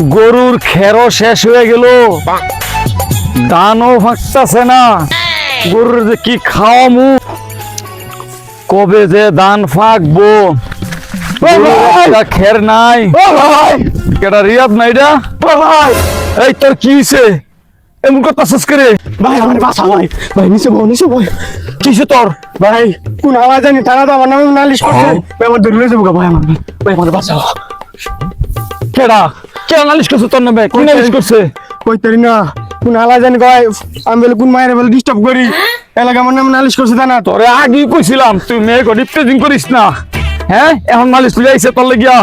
গরুর খেরো শেষ হয়ে গেল। দানও ফাঁকতাছে না। গরুর যে কি খাওয়ামু? কবে যে দান ফাঁকবো? খের নাই। কেটা রিয়াদ নাই এটা? এই তোর কি হইছে? এমন কথা শেষ করে? ভাই আমার বাসা ভাই ভাই নিচে বল নিচে বল কিসে তোর? ভাই কোন আওয়াজ জানি তারা তো আমার নামে নালিশ করছে। হ্যাঁ। ভাই আমার ধরে যাব ভাই আমার ভাই আমার বাসা। কেডা? কে নালিশ করছে তোর নামে? কি নালিশ করছে? কইতারি না কোন আওয়াজ জানি কয় আমি বলে কোন মায়ের বলে ডিস্টার্ব করি। এলাকা আমার নামে নালিশ করছে তা না। তোরে আগেই কইছিলাম তুই মেয়ে করিস না। হ্যাঁ? এখন নালিশ তুই আইছে তোর লাগিয়া।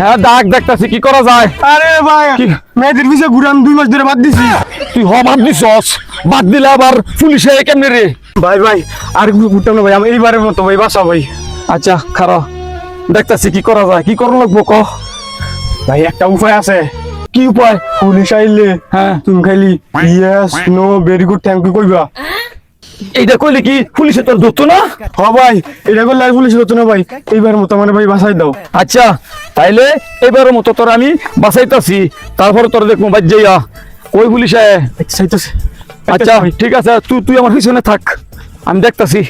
হ্যাঁ ডাক দেখতাছি কি করা যায়। আরে ভাই কি? মেয়েদের পিছে ঘুরে আমি দুই মাস ধরে বাদ দিছি। তুই হ বাদ দিছস। বাদ দিলে আবার পুলিশে কেমনে রে? ভাই ভাই আর ঘুরতাম না ভাই আমি এইবারের মতো ভাই বাসা ভাই। আচ্ছা খারা। দেখতাছি কি করা যায় কি করণ লাগবো ক? ভাই একটা উপায় আছে। কি উপায়? পুলিশ আইলে হ্যাঁ। তুমি খালি yes no very good thank you কইবা। এইটা কইলে কি পুলিশে তোর ধরতো না? হ ভাই এটা করলে আর পুলিশ না ভাই। এইবার মতো আমার ভাই দাও। আচ্ছা তাইলে এবারের মতো তোর আমি বাঁচাইতাছি। তারপরে তোর দেখব বাদ যাইয়া কই পুলিশে? চাইতেছে। আচ্ছা ঠিক আছে তুই তুই আমার পিছনে থাক। আমি দেখতাছি।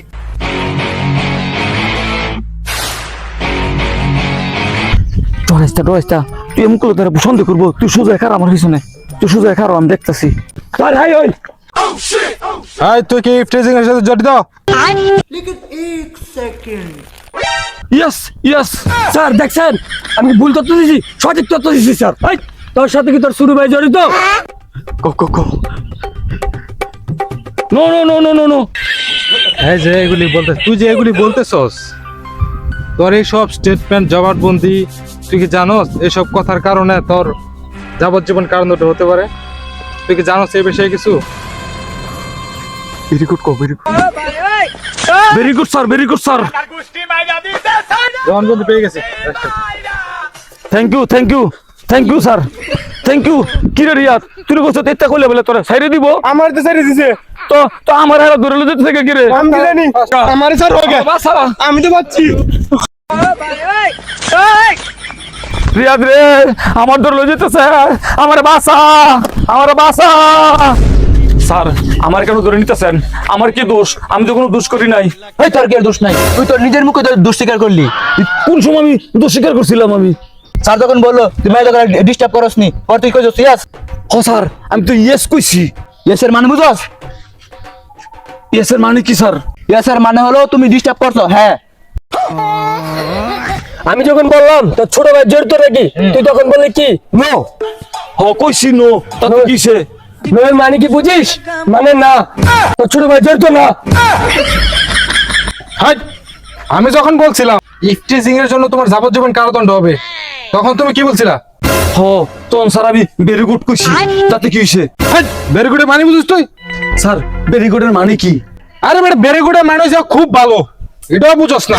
তুই এমন করলে তোরা সন্দেহ করব। তুই সোজা আমার পিছনে। তুই সোজা আমি দেখতাছি। আরে হাই ওই! হাই তুই কি ফ্রিজিং এর সাথে জড়িত? ইয়েস ইয়েস স্যার দেখছেন আমি ভুল তথ্য দিছি সঠিক তথ্য দিছি স্যার এই তোর সাথে কি তোর শুরু ভাই জড়িত? কো কো কো। No no no no no no এই যে এগুলি বলতে তুই যে এগুলি বলতেছস তোর এই সব স্টেটমেন্ট জবানবন্দি তুই কি জানোস এসব কথার কারণে তোর যাবজ্জীবন কারণ দুটো হতে পারে? তুই কি জানোস এই বিষয়ে কিছু? ভেরি গুড কো very good very good sir very good sir জবানবন্দি পেয়ে গেছি। Thank you thank you thank you sir thank you কি রে রিয়াদ? তুই কইছ তেত্তা কইলে বলে তোরা সাইরে দিব? আমার তো সারি দিছে। তো তো আমার হারা ধরে লইতে থেকে কি রে? আমি জানি। আমার স্যার হোক বাসা আমি তো পাচ্ছি রিয়াদ রে আমার ধরে যেতেছে। আমার বাসা আমার বাসা। স্যার আমার কেন ধরে নিতেছেন? আমার কি দোষ? আমি তো কোনো দোষ করি নাই। এই তোর কি দোষ নাই? তুই তোর নিজের মুখে তোর দোষ স্বীকার করলি। কোন সময় আমি দোষ স্বীকার করছিলাম আমি? স্যার যখন বলল তুই মেয়ে যখন ডিস্টার্ব করস নি পর তুই কইছস ইয়াস হ স্যার আমি তো ইয়েস কইছি। ইয়াসের মানে বুঝছস? ইয়েসের মানে কি স্যার? ইয়াসের মানে হলো তুমি ডিস্টার্ব করছ হ্যাঁ। আমি যখন বললাম তোর ছোট ভাই জড়িত নাকি? তুই তখন বললি কি? নো। হ কইছি নো। তা তো কিসে? নো মানে কি বুঝিস? মানে না। তোর ছোট ভাই জড়িত না। হাই আমি যখন বলছিলাম ইফটিজিং এর জন্য তোমার যাবজ্জীবন কারাদণ্ড হবে তখন তুমি কি বলছিলা? হ তখন স্যার আমি ভেরি গুড কইছি। তাতে কি হইছে? ভেরি গুড মানে বুঝিস তুই? স্যার ভেরি গুডের মানে কি? আরে বেটা ভেরি গুড মানে হচ্ছে খুব ভালো। এটাও বুঝস না।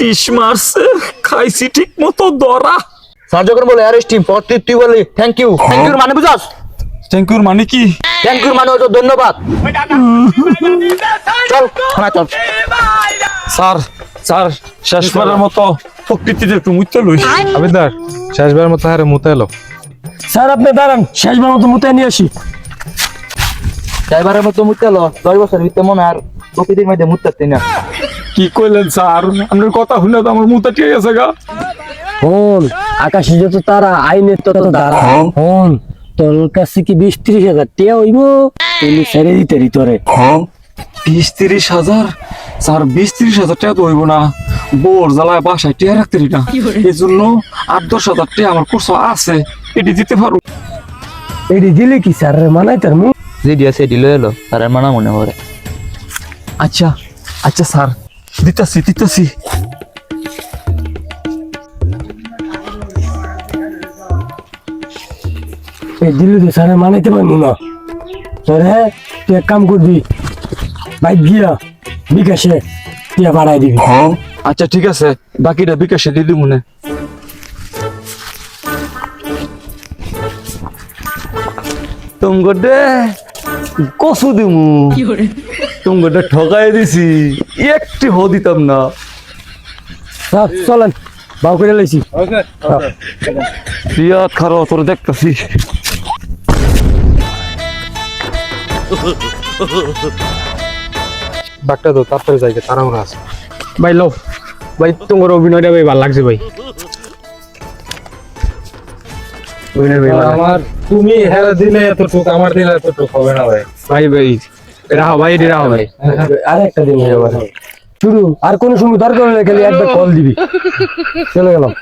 তিস মারছে খাইছি ঠিক মতো দরা। স্যার যখন বলে অ্যারেস্ট টিম পর তুই বললি থ্যাংক ইউ থ্যাংক ইউর মানে বুঝছস থ্যাংক ইউর মানে কি? থ্যাংক ইউর মানে ধন্যবাদ। চল থানা চল। স্যার স্যার শেষবারের মতো প্রকৃতিতে একটু মুইতে লই। আবিদার শেষবার মতো হারে মুতে এলো। স্যার আপনি দাঁড়ান শেষবার মতো মুতে নিয়ে আসি। ড্রাইভারের মতো মুতে এলো দশ বছর ভিতরে মনে আর প্রকৃতির মধ্যে মুতে না। কি কইলেন স্যার? আপনার কথা শুনে তো আমার মুতা ঠিক আছে গা। হন আকাশে যত তারা আইনের তত তারা হন। তোর কাছে কি বিশ ত্রিশ হাজার টিয়া হইব? তুমি ছেড়ে দিতে রিতরে বিশ তিরিশ হাজার? স্যার বিশ তিরিশ হাজার টাকা তো হইব না। বোর জ্বালায় বাসায় টিয়া রাখতে না। এই জন্য আট দশ হাজার টাকা আমার কোর্স আছে। এটি দিতে পারো। এটি দিলে কি স্যার? মানাই তার মুখ। রেডি আছে দিল এলো। তার মানা মনে করে আচ্ছা আচ্ছা স্যার। দিতাছি দিতাছি। এই দিলে তো স্যার মানাইতে পারব না। তোর হ্যাঁ তুই এক কাম করবি। বাইক গিয়া বিকাশে টিয়া বাড়াই দিবি। আচ্ছা ঠিক আছে। বাকিটা বিকাশে দিদি মনে তোমাকে কসু দিমু? তোমাকে ঠকাই দিছি। একটি হো দিতাম না। চলেন বাউ করে লাইছি। রিয়াদ খারো তোর দেখতেছি। ডাক্তার তো তাড়াতাড়ি যাই তাড়াহুড়ো আছে। ভাই লো ভাই তোমার অভিনয়টা ভাই ভালো লাগছে ভাই। অভিনয় ভাই আমার তুমি হেরা দিলে এতটুক আমার দিলে এতটুক হবে না ভাই। ভাই ভাই রাহো ভাই এটি রাহো ভাই। আর একটা দিন হয়ে যাবে। শুরু আর কোনো সময় দরকার হলে খালি একবার কল দিবি। চলে গেলাম।